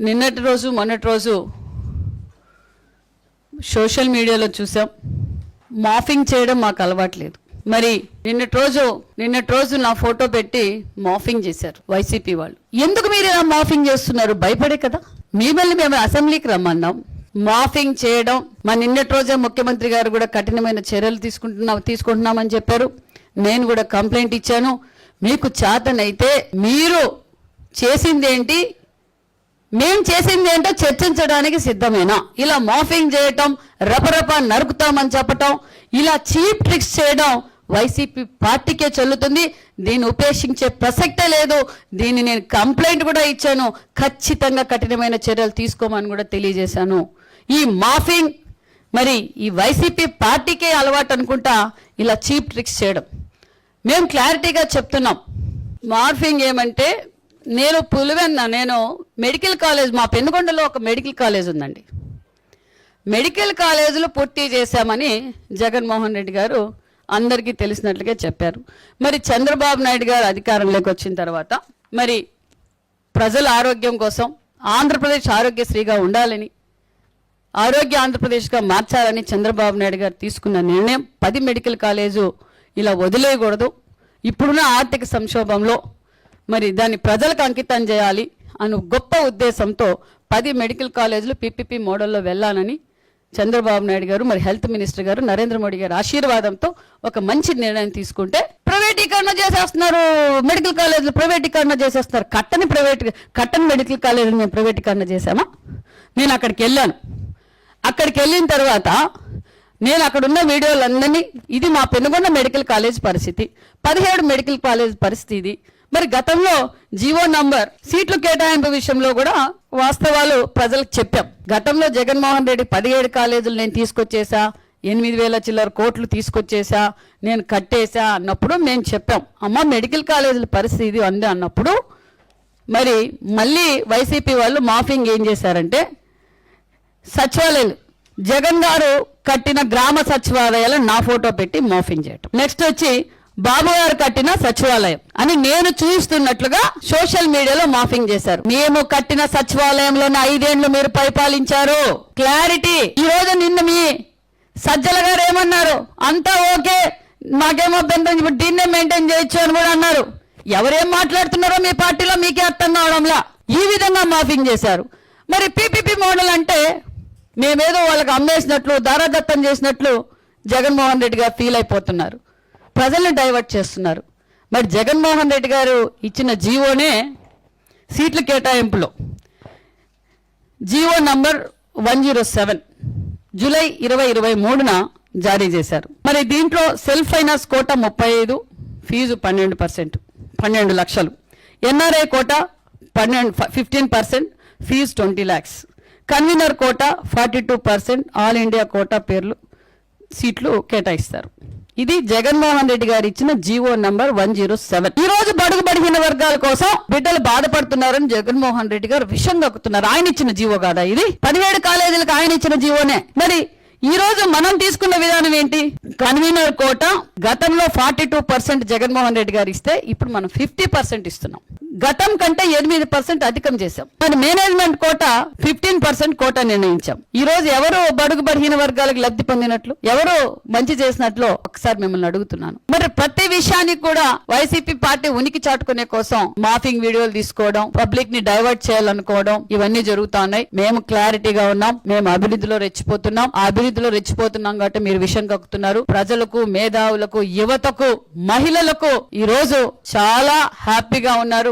నిన్నటి రోజు మొన్నటి రోజు సోషల్ మీడియాలో చూసాం. మాఫింగ్ చేయడం మాకు అలవాట్లేదు. మరి నిన్నటి రోజు నిన్నటి రోజు నా ఫోటో పెట్టి మాఫింగ్ చేశారు వైసీపీ వాళ్ళు. ఎందుకు మీరు ఇలా మాఫింగ్ చేస్తున్నారు? భయపడే కదా. మిమ్మల్ని మేము అసెంబ్లీకి రమ్మన్నాం. మాఫింగ్ చేయడం మా నిన్నటి రోజే ముఖ్యమంత్రి గారు కూడా కఠినమైన చర్యలు తీసుకుంటున్నాం తీసుకుంటున్నామని చెప్పారు. నేను కూడా కంప్లైంట్ ఇచ్చాను. మీకు చేతనైతే మీరు చేసిందేంటి? మేం చేసింది ఏంటో చర్చించడానికి సిద్ధమేనా? ఇలా మాఫింగ్ చేయటం రపరప నరుకుతామని చెప్పటం ఇలా చీప్ ట్రిక్స్ చేయడం వైసీపీ పార్టీకే చెల్లుతుంది. దీన్ని ఉపేక్షించే ప్రసక్తే లేదు. దీన్ని నేను కంప్లైంట్ కూడా ఇచ్చాను. ఖచ్చితంగా కఠినమైన చర్యలు తీసుకోమని కూడా తెలియజేశాను. ఈ మాఫింగ్ మరి ఈ వైసీపీ పార్టీకే అలవాటు అనుకుంటా ఇలా చీప్ ట్రిక్స్ చేయడం. మేము క్లారిటీగా చెప్తున్నాం. మార్ఫింగ్ ఏమంటే నేను పులివెన్న నేను మెడికల్ కాలేజ్ మా పెనుగొండలో ఒక మెడికల్ కాలేజ్ ఉందండి. మెడికల్ కాలేజీలో పూర్తి చేశామని జగన్మోహన్ రెడ్డి గారు అందరికీ తెలిసినట్లుగా చెప్పారు. మరి చంద్రబాబు నాయుడు గారు అధికారంలోకి వచ్చిన తర్వాత మరి ప్రజల ఆరోగ్యం కోసం ఆంధ్రప్రదేశ్ ఆరోగ్యశ్రీగా ఉండాలని ఆరోగ్య ఆంధ్రప్రదేశ్గా మార్చాలని చంద్రబాబు నాయుడు గారు తీసుకున్న నిర్ణయం పది మెడికల్ కాలేజు ఇలా వదిలేయకూడదు. ఇప్పుడున్న ఆర్థిక సంక్షోభంలో మరి దాన్ని ప్రజలకు అంకితం చేయాలి. అను గొప్ప ఉద్దేశంతో పది మెడికల్ కాలేజీలు పీపీపీ మోడల్లో వెళ్ళాలని చంద్రబాబు నాయుడు గారు మరి హెల్త్ మినిస్టర్ గారు నరేంద్ర మోడీ గారు ఆశీర్వాదంతో ఒక మంచి నిర్ణయం తీసుకుంటే ప్రైవేటీకరణ చేసేస్తున్నారు. మెడికల్ కాలేజీలు ప్రైవేటీకరణ చేసేస్తున్నారు. కట్టని ప్రైవేట్ కట్టని మెడికల్ కాలేజీలు మేము ప్రైవేటీకరణ చేశామా? నేను అక్కడికి వెళ్ళాను. అక్కడికి వెళ్ళిన తర్వాత నేను అక్కడున్న వీడియోలందరినీ ఇది మా పెనుగొండ మెడికల్ కాలేజ్ పరిస్థితి. పదిహేడు మెడికల్ కాలేజ్ పరిస్థితి ఇది. మరి గతంలో జీవో నంబర్ సీట్లు కేటాయింపు విషయంలో కూడా వాస్తవాలు ప్రజలకు చెప్పాం. గతంలో జగన్మోహన్ రెడ్డి పదిహేడు కాలేజీలు నేను తీసుకొచ్చేసా ఎనిమిది వేల చిల్లర కోట్లు తీసుకొచ్చేసా నేను కట్టేసా అన్నప్పుడు మేము చెప్పాం. అమ్మ మెడికల్ కాలేజీల పరిస్థితి ఇది అంది అన్నప్పుడు మరి మళ్ళీ వైసీపీ వాళ్ళు మాఫింగ్ ఏం చేశారంటే సచివాలయాలు జగన్ గారు కట్టిన గ్రామ సచివాలయాలను నా ఫోటో పెట్టి మాఫింగ్ చేయటం. నెక్స్ట్ వచ్చి బాబు గారు కట్టిన సచివాలయం అని నేను చూస్తున్నట్లుగా సోషల్ మీడియాలో మాఫింగ్ చేశారు. మేము కట్టిన సచివాలయంలోనే ఐదేళ్ళు మీరు పరిపాలించారు. క్లారిటీ. ఈ రోజు నిన్న మీ సజ్జల గారు ఏమన్నారు? అంతా ఓకే. మాకేమో బెంతం ఇప్పుడు దీన్నే మెయింటైన్ చేయొచ్చు అని కూడా అన్నారు. ఎవరేం మాట్లాడుతున్నారో మీ పార్టీలో మీకే అర్థం కావడంలా ఈ విధంగా మాఫింగ్ చేశారు. మరి పీపీపీ మోడల్ అంటే మేమేదో వాళ్ళకి అమ్మేసినట్లు దారాదత్తం చేసినట్లు జగన్మోహన్ రెడ్డి గారు ఫీల్ అయిపోతున్నారు. ప్రజల్ని డైవర్ట్ చేస్తున్నారు. మరి జగన్మోహన్ రెడ్డి గారు ఇచ్చిన జీవోనే సీట్ల కేటాయింపులో. GO number one zero seven July ఇరవై ఇరవై మూడున జారీ చేశారు. మరి దీంట్లో సెల్ఫ్ ఫైనాన్స్ కోట ముప్పై ఐదు ఫీజు పన్నెండు పర్సెంట్ పన్నెండు లక్షలు. ఎన్ఆర్ఐ కోట పన్నెండు fifteen percent fee twenty lakhs. Convenor quota forty two percent all India quota పేర్లు సీట్లు కేటాయిస్తారు. ఇది జగన్మోహన్ రెడ్డి గారు ఇచ్చిన GO number one zero seven. ఈ రోజు బడుగు బడిగిన వర్గాల కోసం బిడ్డలు బాధపడుతున్నారని జగన్మోహన్ రెడ్డి గారు విషం కక్కుతున్నారు ఆయన ఇచ్చిన జీవో కాదా ఇది? పదిహేడు కాలేజీలకు ఆయన ఇచ్చిన జీవోనే. మరి ఈ రోజు మనం తీసుకున్న విధానం ఏంటి? కన్వీనర్ కోట గతంలో forty two percent Jaganmohan Reddy garu ఇస్తే ఇప్పుడు మనం ఫిఫ్టీ పర్సెంట్ ఇస్తున్నాం. గతం కంటే ఎనిమిది పర్సెంట్ అధికం చేశాం. మన management quota fifteen percent quota నిర్ణయించాం. ఈ రోజు ఎవరు బడుగు బడిహీన వర్గాలకు లబ్ధి పొందినట్లు ఎవరు మంచి చేసినట్లు ఒకసారి మిమ్మల్ని అడుగుతున్నాను. మరి ప్రతి విషయానికి కూడా వైసీపీ పార్టీ ఉనికి చాటుకునే కోసం మాఫింగ్ వీడియోలు తీసుకోవడం పబ్లిక్ని డైవర్ట్ చేయాలనుకోవడం ఇవన్నీ జరుగుతా ఉన్నాయి మేము క్లారిటీగా ఉన్నాం మేము అభివృద్ధిలో రెచ్చిపోతున్నాం. ఆ అభివృద్ధిలో రెచ్చిపోతున్నాం కాబట్టి మీరు విషయం కక్కుతున్నారు. ప్రజలకు మేధావులకు యువతకు మహిళలకు ఈ రోజు చాలా హ్యాపీగా ఉన్నారు.